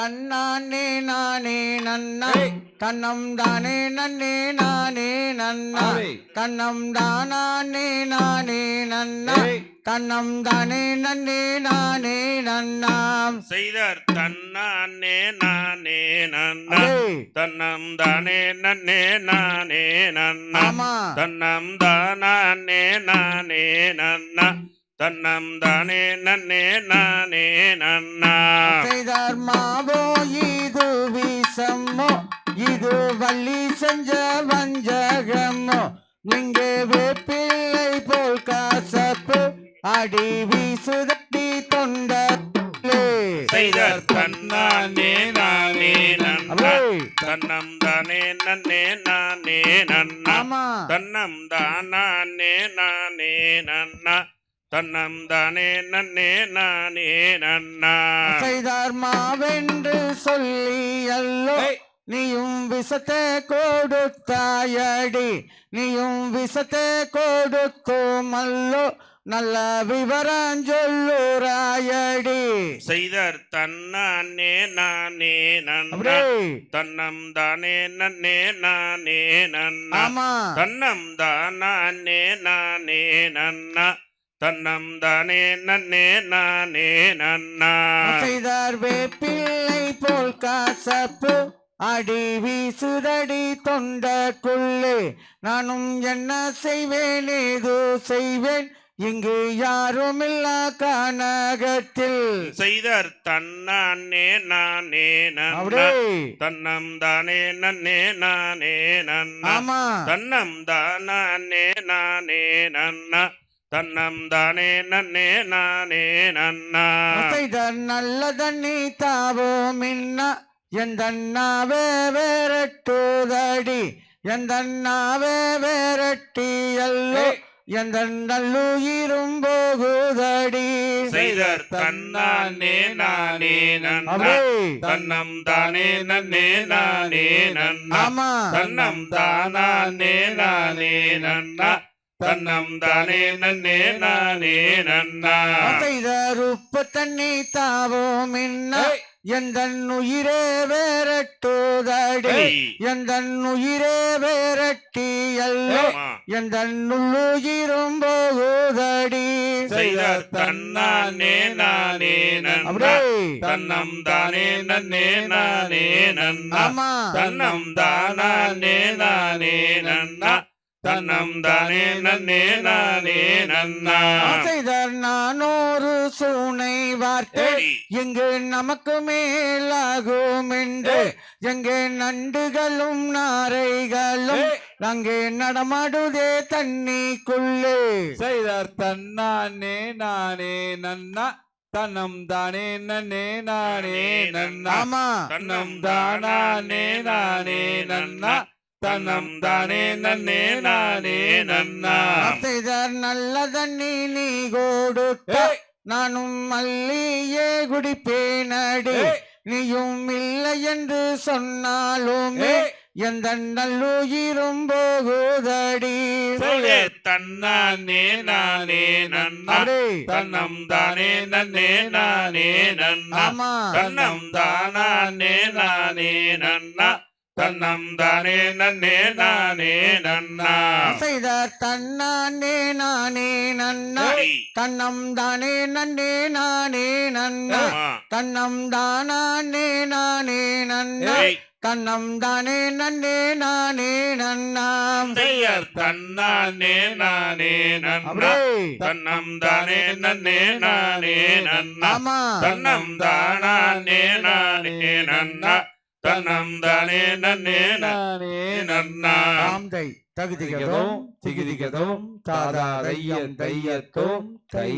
தன்னானே நானே நன்னா. தன்னம் தானே நன்னே நானே நன்னா. தன்னம் தானே நானே நன்னா. தன்னம் தானே நன்னே நானே நன்னாம் செய்தார். தன்னானே நானே நன்னா. தன்னம் தானே நன்னே நானே நன்னா. தன்னம் தானே நானே நன்னா. தன்னம் தானே நன்னே நானே நன்னா. செய்தார் மாவோ இது வீசம்மோ இது வள்ளி செஞ்ச வஞ்சகமோ இங்கே வேப்பிள்ளை போல் காசப்பு அடி வீசுதடி தொண்ட செய்தார் தன்னானே நானே நன்னா. தன்னம் தானே நன்னே நானே நன்னா. தன்னம் தானே நானே நன்னா. தன்னம் தானே நன்னே நானே நன்னா. செய்தார் மாவென்று சொல்லி அல்லோ. நீயும் விசத்தை கொடுத்தாயடி. நீயும் விசத்தை கொடுத்தோமல்லோ நல்ல விவரம் சொல்லுராயடி செய்தார் தன்னானே நானே அப்படியே. தன்னம் தானே நன்னே நானே நன்னா. தன்னம் தானே நானே நன்னா. தன்னம் தானே நன்னே நானே நன்னா. செய்தார் வேப்பிள்ளை போல் காசப்பு அடி வீசுதடி தொண்டக்குள்ளே. நானும் என்ன செய்வேன் ஏதோ செய்வேன் இங்கு யாரும் இல்ல கனகத்தில். செய்தார் தன்னானே நானே நன்னா. தன்னம் தானே நன்னே நானே நன்னா. தன்னம் தானே நானே நன்னா. தன்னம் தானே நன்னே நானே நன்னா. நல்ல தண்ணி தாவோ மின்ன. எந்தன்னாவே வேரட்டுதடி எந்தன்னாவே வேரட்டி அல்லோ. ஏய். எந்த நல்லுயிரும் போகுதடி. செய்தார் தன்னானே நானே நன்னா. தன்னம் தானே நன்னே நானே நன்னா. தன்னம் தானே நானே நன்னா. தன்னம் தானே நன்னே நானே நன்னா செய்தார் உப்பு தண்ணி தாவோ மின்ன ஏய். எந்த உயிரே வேரட்டுதடி ஏய். எந்த உயிரே வேரட்டி அல்லோ ஏய். ஆமா. எந்த உள்ளுயிரும் போகுதடி செய்தார் தன்னானே நானே அப்படியே தன்னம் தானே நன்னே நானே நன்னா தன்னம் தானே நானே நன்னா தன்னம் தானே நன்னே நானே நன்னா. செய்தார் நானொரு சூனை வார்த்தை. இங்கு நமக்கு மேலாகும் என்று. எங்கே நண்டுகளும் நாரைகளும். அங்கே நடமாடுதே தண்ணிக்குள்ளே. செய்தார் தன்னானே நானே நன்னா. தன்னம் தானே நன்னே நானே நன்னா தன்னம் தானே நானே நன்னா. தன்னம் தானே நன்னே நானே நன்னா. செய்தார் நல்ல தண்ணி நீ கொடுத்த. நானும் மல்லியே குடிப்பேனடி. நீயும் இல்லை என்று சொன்னாலுமே. எந்த நல்லுயிரும் போகுதடி. தன்னானே நானே நன்னா. தன்னம் தானே நன்னே நானே நன்னா. தன்னம் தானே நானே நன்னா. தன்னம் தானே நன்னே நானே நன்னா. செய்தார் தன்னானே நானே நன்னா. தன்னம் தானே நன்னே நானே நன்னா. தன்னம் தானே நானே நன்னா. தன்னம் தானே நன்னே நானே நன்னாம் செய்யர் தன்னானே நானே நன்னா. தன்னம் தானே நன்னே நானே நன்னா. தன்னம் தானே நானே நன்னா. தன்னம் தானே நன்னே நானே நன்னா. தாம்தை தகுதிகதோம் திகிதிகதோம் தாதா தையன் தையத்தோம் தை.